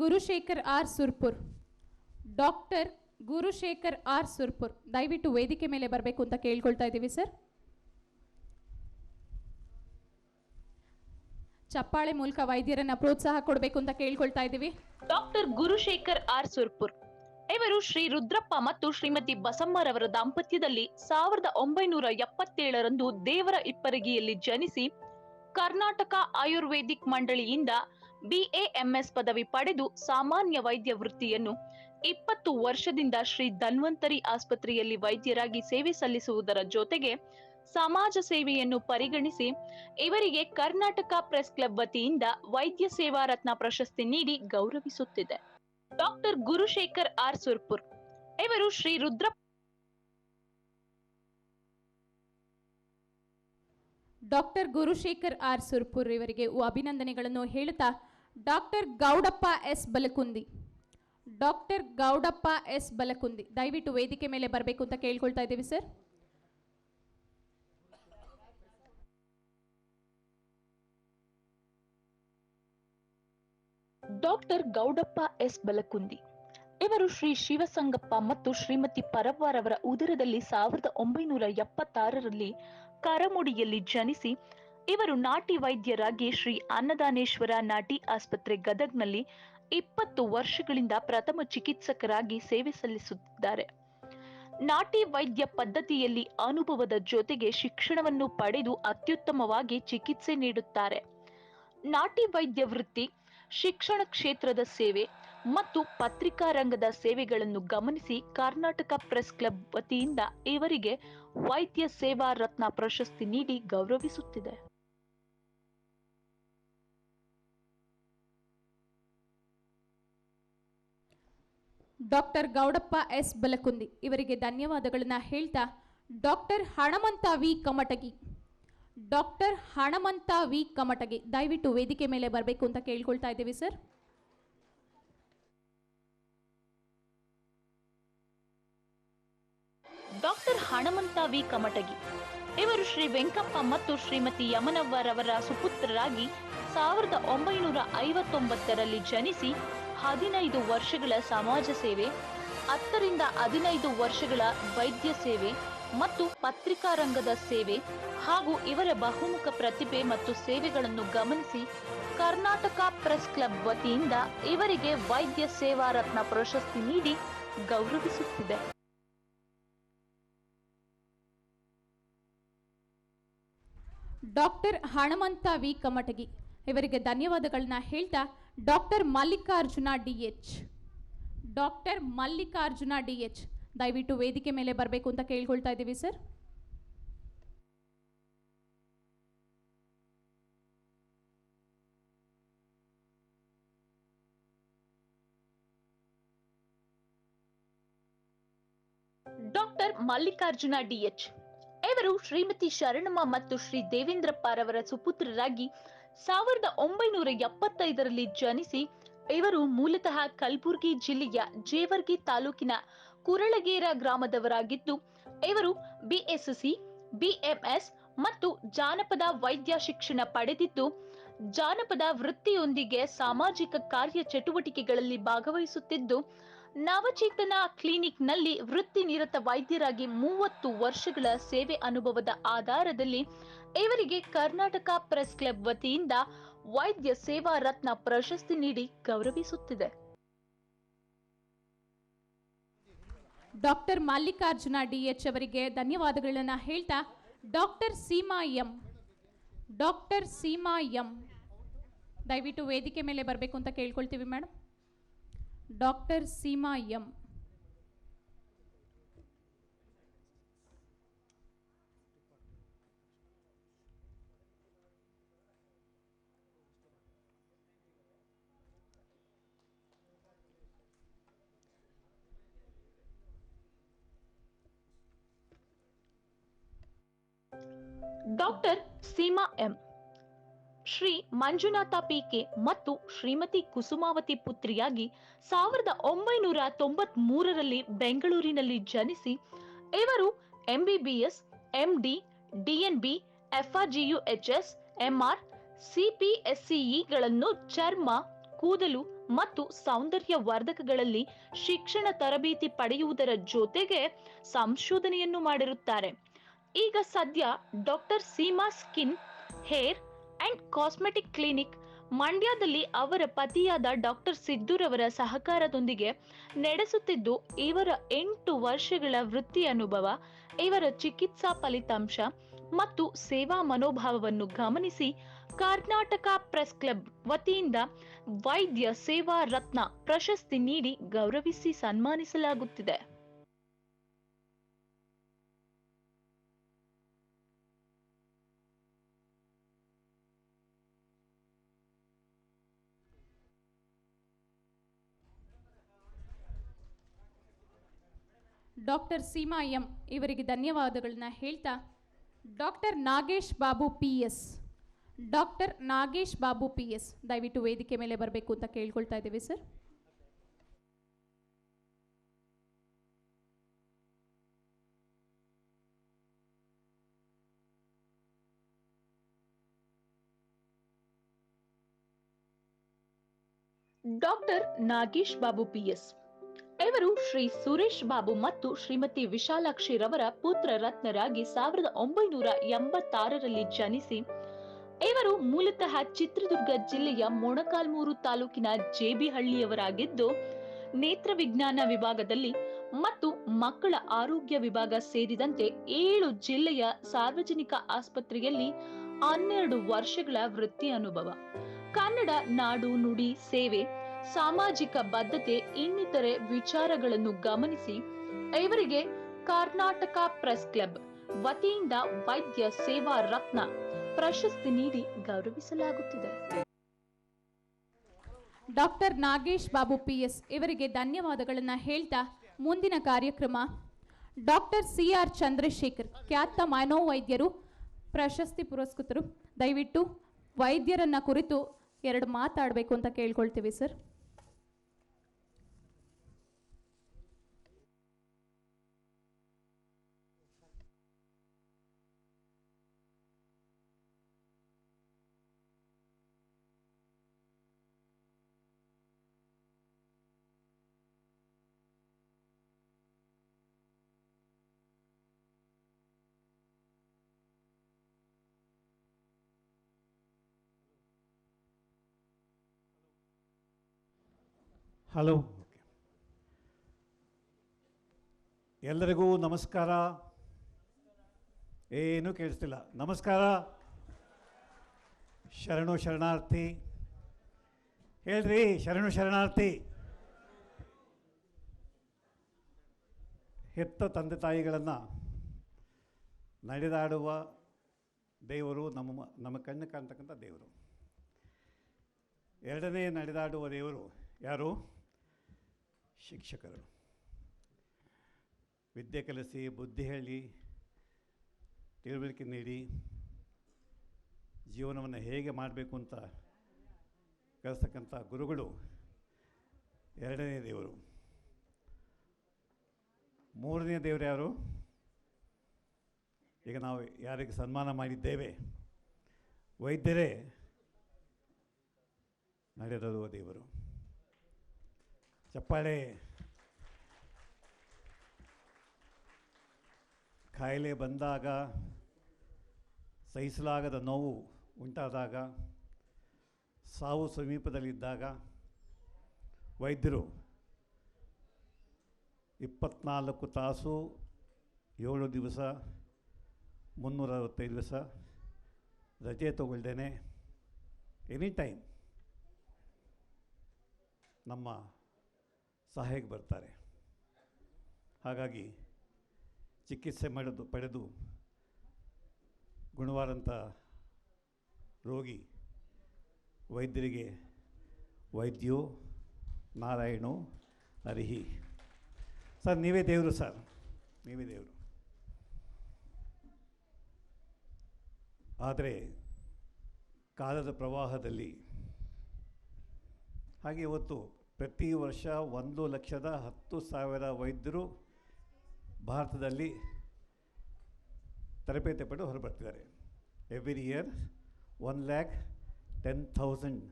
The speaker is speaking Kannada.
Gurushekhar R Surpur. Doctor Gurushekhar R Surpur. ದಯವಿಟ್ಟು ವೇದಿಕೆ ಮೇಲೆ ಬರಬೇಕು ಅಂತ ಕೇಳ್ಕೊಳ್ತಾ ಇದ್ದೀವಿ, ಸರ್. ಚಪ್ಪಾಳೆ ಮೂಲಕ ವೈದ್ಯರನ್ನ ಪ್ರೋತ್ಸಾಹ ಕೊಡಬೇಕು ಅಂತ ಕೇಳ್ಕೊಳ್ತಾ ಇದ್ದೀವಿ. Doctor Gurushekhar R Surpur. ಇವರು ಶ್ರೀ ರುದ್ರಪ್ಪ ಮತ್ತು ಶ್ರೀಮತಿ ಬಸಮ್ಮರವರ ದಾಂಪತ್ಯದಲ್ಲಿ ಸಾವಿರದ ಒಂಬೈನೂರ ಎಪ್ಪತ್ತೇಳರಂದು ದೇವರ ಇಪ್ಪರಗಿಯಲ್ಲಿ ಜನಿಸಿ ಕರ್ನಾಟಕ ಆಯುರ್ವೇದಿಕ್ ಮಂಡಳಿಯಿಂದ ಬಿಎಎಂಎಸ್ ಪದವಿ ಪಡೆದು ಸಾಮಾನ್ಯ ವೈದ್ಯ ವೃತ್ತಿಯನ್ನು ಇಪ್ಪತ್ತು ವರ್ಷದಿಂದ ಶ್ರೀ ಧನ್ವಂತರಿ ಆಸ್ಪತ್ರೆಯಲ್ಲಿ ವೈದ್ಯರಾಗಿ ಸೇವೆ ಸಲ್ಲಿಸುವುದರ ಜೊತೆಗೆ ಸಮಾಜ ಸೇವೆಯನ್ನು ಪರಿಗಣಿಸಿ ಇವರಿಗೆ ಕರ್ನಾಟಕ ಪ್ರೆಸ್ ಕ್ಲಬ್ ವತಿಯಿಂದ ವೈದ್ಯ ಸೇವಾ ರತ್ನ ಪ್ರಶಸ್ತಿ ನೀಡಿ ಗೌರವಿಸುತ್ತಿದೆ. ಡಾಕ್ಟರ್ ಗುರುಶೇಖರ್ ಆರ್ ಸುರ್ಪುರ್, ಇವರು ಶ್ರೀ ರುದ್ರ ಡಾಕ್ಟರ್ ಗುರುಶೇಖರ್ ಆರ್ ಸುರ್ಪುರ್ ಇವರಿಗೆ ಅಭಿನಂದನೆಗಳನ್ನು ಹೇಳುತ್ತಾ doctor Gowdappa S Balakundi. Doctor Gowdappa S Balakundi. ದಯವಿಟ್ಟು ವೇದಿಕೆ ಮೇಲೆ ಬರಬೇಕು ಅಂತ ಕೇಳ್ಕೊಳ್ತಾ ಇದ್ದೀವಿ, sir. Doctor Gowdappa S Balakundi. ಇವರು ಶ್ರೀ ಶಿವಸಂಗಪ್ಪ ಮತ್ತು ಶ್ರೀಮತಿ ಪರವ್ವರವರ ಉದರದಲ್ಲಿ ಸಾವಿರದ ಒಂಬೈನೂರ ಎಪ್ಪತ್ತಾರರಲ್ಲಿ ಕರಮುಡಿಯಲ್ಲಿ ಜನಿಸಿ ಇವರು ನಾಟಿ ವೈದ್ಯರಾಗಿ ಶ್ರೀ ಅನ್ನದಾನೇಶ್ವರ ನಾಟಿ ಆಸ್ಪತ್ರೆ ಗದಗ್ನಲ್ಲಿ ಇಪ್ಪತ್ತು ವರ್ಷಗಳಿಂದ ಪ್ರಥಮ ಚಿಕಿತ್ಸಕರಾಗಿ ಸೇವೆ ಸಲ್ಲಿಸುತ್ತಿದ್ದಾರೆ. ನಾಟಿ ವೈದ್ಯ ಪದ್ಧತಿಯಲ್ಲಿ ಅನುಭವದ ಜೊತೆಗೆ ಶಿಕ್ಷಣವನ್ನು ಪಡೆದು ಅತ್ಯುತ್ತಮವಾಗಿ ಚಿಕಿತ್ಸೆ ನೀಡುತ್ತಾರೆ. ನಾಟಿ ವೈದ್ಯ ವೃತ್ತಿ, ಶಿಕ್ಷಣ ಕ್ಷೇತ್ರದ ಸೇವೆ ಮತ್ತು ಪತ್ರಿಕಾ ರಂಗದ ಸೇವೆಗಳನ್ನು ಗಮನಿಸಿ ಕರ್ನಾಟಕ ಪ್ರೆಸ್ ಕ್ಲಬ್ ವತಿಯಿಂದ ಇವರಿಗೆ ವೈದ್ಯ ಸೇವಾ ರತ್ನ ಪ್ರಶಸ್ತಿ ನೀಡಿ ಗೌರವಿಸುತ್ತಿದೆ. ಡಾಕ್ಟರ್ ಗೌಡಪ್ಪ ಎಸ್ ಬಲಕುಂದಿ ಇವರಿಗೆ ಧನ್ಯವಾದಗಳನ್ನು ಹೇಳ್ತಾ doctor Hanamanta V Kamatagi. Doctor Hanamanta V Kamatagi, ದಯವಿಟ್ಟು ವೇದಿಕೆ ಮೇಲೆ ಬರಬೇಕು ಅಂತ ಕೇಳ್ಕೊಳ್ತಾ ಇದ್ದೀವಿ sir. Doctor Hanamanta V Kamatagi, ಇವರು ಶ್ರೀ ವೆಂಕಪ್ಪ ಮತ್ತು ಶ್ರೀಮತಿ ಯಮನವ್ವರವರ ಸುಪುತ್ರರಾಗಿ ಸಾವಿರದ ಒಂಬೈನೂರ ಐವತ್ತೊಂಬತ್ತರಲ್ಲಿ ಜನಿಸಿ ಹದಿನೈದು ವರ್ಷಗಳ ಸಮಾಜ ಸೇವೆ, ಹತ್ತರಿಂದ ಹದಿನೈದು ವರ್ಷಗಳ ವೈದ್ಯ ಸೇವೆ ಮತ್ತು ಪತ್ರಿಕಾ ರಂಗದ ಸೇವೆ ಹಾಗೂ ಇವರ ಬಹುಮುಖ ಪ್ರತಿಭೆ ಮತ್ತು ಸೇವೆಗಳನ್ನು ಗಮನಿಸಿ ಕರ್ನಾಟಕ ಪ್ರೆಸ್ ಕ್ಲಬ್ ವತಿಯಿಂದ ಇವರಿಗೆ ವೈದ್ಯ ಸೇವಾ ರತ್ನ ಪ್ರಶಸ್ತಿ ನೀಡಿ ಗೌರವಿಸುತ್ತಿದೆ. Doctor Hanamanta V. ಕಮಟಗಿ, ಇವರಿಗೆ ಧನ್ಯವಾದಗಳನ್ನ ಹೇಳ್ತಾ doctor Mallikarjuna D H doctor Mallikarjuna D H ದಯವಿಟ್ಟು ವೇದಿಕೆ ಮೇಲೆ ಬರಬೇಕು ಅಂತ ಕೇಳ್ಕೊಳ್ತಾ ಇದ್ದೀವಿ ಸರ್ ಡಾಕ್ಟರ್ ಮಲ್ಲಿಕಾರ್ಜುನ ಡಿಎಚ್ ಇವರು ಶ್ರೀಮತಿ ಶರಣಮ್ಮ ಮತ್ತು ಶ್ರೀ ದೇವೇಂದ್ರಪ್ಪರವರ ಸುಪುತ್ರರಾಗಿ ಸಾವಿರದ ಒಂಬೈನೂರ ಎಪ್ಪತ್ತೈದರಲ್ಲಿ ಜನಿಸಿ, ಇವರು ಮೂಲತಃ ಕಲಬುರಗಿ ಜಿಲ್ಲೆಯ ಜೇವರ್ಗಿ ತಾಲೂಕಿನ ಕುರಳಗೇರ ಗ್ರಾಮದವರಾಗಿದ್ದು, ಇವರು ಬಿಎಸ್ಸಿ ಬಿಎಂಎಸ್ ಮತ್ತು ಜಾನಪದ ವೈದ್ಯ ಶಿಕ್ಷಣ ಪಡೆದಿದ್ದು, ಜಾನಪದ ವೃತ್ತಿಯೊಂದಿಗೆ ಸಾಮಾಜಿಕ ಕಾರ್ಯ ಚಟುವಟಿಕೆಗಳಲ್ಲಿ ಭಾಗವಹಿಸುತ್ತಿದ್ದು ನವಚೇತನ ಕ್ಲಿನಿಕ್ನಲ್ಲಿ ವೃತ್ತಿ ನಿರತ ವೈದ್ಯರಾಗಿ ಮೂವತ್ತು ವರ್ಷಗಳ ಸೇವೆ ಅನುಭವದ ಆಧಾರದಲ್ಲಿ ಇವರಿಗೆ ಕರ್ನಾಟಕ ಪ್ರೆಸ್ ಕ್ಲಬ್ ವತಿಯಿಂದ ವೈದ್ಯ ಸೇವಾ ರತ್ನ ಪ್ರಶಸ್ತಿ ನೀಡಿ ಗೌರವಿಸುತ್ತಿದೆ. ಡಾಕ್ಟರ್ ಮಲ್ಲಿಕಾರ್ಜುನ ಡಿಎಚ್ ಅವರಿಗೆ ಧನ್ಯವಾದಗಳನ್ನು ಹೇಳ್ತಾ doctor Seema M, doctor Seema M. ದಯವಿಟ್ಟು ವೇದಿಕೆ ಮೇಲೆ ಬರಬೇಕು ಅಂತ ಕೇಳ್ಕೊಳ್ತೀವಿ madam. Doctor Seema M doctor Seema M Shri Manjunatha PK ಮತ್ತು ಶ್ರೀಮತಿ ಕುಸುಮಾವತಿ ಪುತ್ರಿಯಾಗಿ ಸಾವಿರದ ಒಂಬೈನೂರ ತೊಂಬತ್ ಮೂರರಲ್ಲಿ ಬೆಂಗಳೂರಿನಲ್ಲಿ ಜನಿಸಿ, ಇವರು MBBS MD DNB FRGUHS MR ಸಿಪಿಎಸ್ಸಿಇಗಳನ್ನು ಚರ್ಮ, ಕೂದಲು ಮತ್ತು ಸೌಂದರ್ಯ ವರ್ಧಕಗಳಲ್ಲಿ ಶಿಕ್ಷಣ ತರಬೇತಿ ಪಡೆಯುವುದರ ಜೊತೆಗೆ ಸಂಶೋಧನೆಯನ್ನು ಮಾಡಿರುತ್ತಾರೆ. ಈಗ ಸದ್ಯ doctor Seema skin hair and cosmetic clinic ಮಂಡ್ಯದಲ್ಲಿ ಅವರ ಪತಿಯಾದ ಡಾಕ್ಟರ್ ಸಿದ್ದುರವರ ಸಹಕಾರದೊಂದಿಗೆ ನಡೆಸುತ್ತಿದ್ದು, ಇವರ ಎಂಟು ವರ್ಷಗಳ ವೃತ್ತಿ ಅನುಭವ, ಇವರ ಚಿಕಿತ್ಸಾ ಫಲಿತಾಂಶ ಮತ್ತು ಸೇವಾ ಮನೋಭಾವವನ್ನು ಗಮನಿಸಿ ಕರ್ನಾಟಕ ಪ್ರೆಸ್ ಕ್ಲಬ್ ವತಿಯಿಂದ ವೈದ್ಯ ಸೇವಾ ರತ್ನ ಪ್ರಶಸ್ತಿ ನೀಡಿ ಗೌರವಿಸಿ ಸನ್ಮಾನಿಸಲಾಗುತ್ತಿದೆ. ಡಾಕ್ಟರ್ ಸೀಮಾ ಎಂ ಇವರಿಗೆ ಧನ್ಯವಾದಗಳನ್ನ ಹೇಳ್ತಾ doctor Nagesh Babu P S doctor Nagesh Babu P S ದಯವಿಟ್ಟು ವೇದಿಕೆ ಮೇಲೆ ಬರಬೇಕು ಅಂತ ಕೇಳ್ಕೊಳ್ತಾ ಇದ್ದೀವಿ sir doctor Nagesh Babu PS ಇವರು ಶ್ರೀ ಸುರೇಶ್ ಬಾಬು ಮತ್ತು ಶ್ರೀಮತಿ ವಿಶಾಲಾಕ್ಷಿ ರವರ ಪುತ್ರ ರತ್ನರಾಗಿ ಸಾವಿರದ ಒಂಬೈನೂರ ಎಂಬತ್ತಾರರಲ್ಲಿ ಜನಿಸಿ, ಇವರು ಮೂಲತಃ ಚಿತ್ರದುರ್ಗ ಜಿಲ್ಲೆಯ ಮೊಣಕಾಲ್ಮೂರು ತಾಲೂಕಿನ ಜೇಬಿಹಳ್ಳಿಯವರಾಗಿದ್ದು, ನೇತ್ರ ವಿಜ್ಞಾನ ವಿಭಾಗದಲ್ಲಿ ಮತ್ತು ಮಕ್ಕಳ ಆರೋಗ್ಯ ವಿಭಾಗ ಸೇರಿದಂತೆ ಏಳು ಜಿಲ್ಲೆಯ ಸಾರ್ವಜನಿಕ ಆಸ್ಪತ್ರೆಯಲ್ಲಿ ಹನ್ನೆರಡು ವರ್ಷಗಳ ವೃತ್ತಿ ಅನುಭವ. ಕನ್ನಡ ನಾಡು ನುಡಿ ಸೇವೆ ಸಾಮಾಜಿಕ ಬದ್ಧತೆ ಇನ್ನಿತರೆ ವಿಚಾರಗಳನ್ನು ಗಮನಿಸಿ, ಇವರಿಗೆ ಕರ್ನಾಟಕ ಪ್ರೆಸ್ ಕ್ಲಬ್ ವತಿಯಿಂದ ವೈದ್ಯ ಸೇವಾ ರತ್ನ ಪ್ರಶಸ್ತಿ ನೀಡಿ ಗೌರವಿಸಲಾಗುತ್ತಿದೆ. ಡಾಕ್ಟರ್ ನಾಗೇಶ್ ಬಾಬು ಪಿಎಸ್ ಇವರಿಗೆ ಧನ್ಯವಾದಗಳನ್ನು ಹೇಳ್ತಾ ಮುಂದಿನ ಕಾರ್ಯಕ್ರಮ. ಡಾಕ್ಟರ್ ಸಿ ಆರ್ ಚಂದ್ರಶೇಖರ್, ಖ್ಯಾತ ಮನೋವೈದ್ಯರು, ಪ್ರಶಸ್ತಿ ಪುರಸ್ಕೃತರು, ದಯವಿಟ್ಟು ವೈದ್ಯರನ್ನ ಕುರಿತು ಎರಡು ಮಾತಾಡಬೇಕು ಅಂತ ಕೇಳ್ಕೊಳ್ತೀವಿ ಸರ್. ಹಲೋ. ಎಲ್ಲರಿಗೂ ನಮಸ್ಕಾರ. ಏನೂ ಕೇಳಿಸ್ತಿಲ್ಲ. ನಮಸ್ಕಾರ. ಶರಣು ಶರಣಾರ್ಥಿ. ಹೇಳ್ರಿ, ಶರಣು ಶರಣಾರ್ಥಿ. ಹೆತ್ತ ತಂದೆ ತಾಯಿಗಳನ್ನು ನಡೆದಾಡುವ ದೇವರು ನಮ್ಮ ನಮ್ಮ ಕಣ್ಣು ಕಾಣ್ತಕ್ಕಂಥ ದೇವರು. ಎರಡನೇ ನಡೆದಾಡುವ ದೇವರು ಯಾರು? ಶಿಕ್ಷಕರು ವಿದ್ಯೆ ಕಲಿಸಿ, ಬುದ್ಧಿ ಹೇಳಿ, ತಿಳುವಳಿಕೆ ನೀಡಿ, ಜೀವನವನ್ನು ಹೇಗೆ ಮಾಡಬೇಕು ಅಂತ ಕಲಿಸ್ತಕ್ಕಂಥ ಗುರುಗಳು ಎರಡನೇ ದೇವರು. ಮೂರನೇ ದೇವರು ಯಾರು? ಈಗ ನಾವು ಯಾರಿಗೆ ಸನ್ಮಾನ ಮಾಡಿದ್ದೇವೆ? ವೈದ್ಯರೇ, ನಡೆದಿರುವ ದೇವರು. ಚಪ್ಪಾಳೆ. ಕಾಯಿಲೆ ಬಂದಾಗ, ಸಹಿಸಲಾಗದ ನೋವು ಉಂಟಾದಾಗ, ಸಾವು ಸಮೀಪದಲ್ಲಿದ್ದಾಗ ವೈದ್ಯರು ಇಪ್ಪತ್ನಾಲ್ಕು ತಾಸು ಏಳು ದಿವಸ, ಮುನ್ನೂರ ಅರವತ್ತೈದು ದಿವಸ ರಜೆ ತಗೊಳ್ದೇನೆ. ಎನಿ ಟೈಮ್ ನಮ್ಮ ಸಹಾಯಕ್ಕೆ ಬರ್ತಾರೆ. ಹಾಗಾಗಿ ಚಿಕಿತ್ಸೆ ಮಾಡಿದ್ದು, ಪಡೆದು ಗುಣವಾದಂಥ ರೋಗಿ ವೈದ್ಯರಿಗೆ ವೈದ್ಯೋ ನಾರಾಯಣೋ ಅರಿಹಿ ಸರ್, ನೀವೇ ದೇವರು ಸರ್. ನೀವೇ ದೇವರು. ಆದರೆ ಕಾಲದ ಪ್ರವಾಹದಲ್ಲಿ ಹಾಗೆ ಇವತ್ತು ಪ್ರತಿ ವರ್ಷ ಒಂದು ಲಕ್ಷದ ಹತ್ತು ಸಾವಿರ ವೈದ್ಯರು ಭಾರತದಲ್ಲಿ ತರಬೇತಿ ಪಡೆದು ಹೊರಬರ್ತಿದ್ದಾರೆ. Every year one lakh ten thousand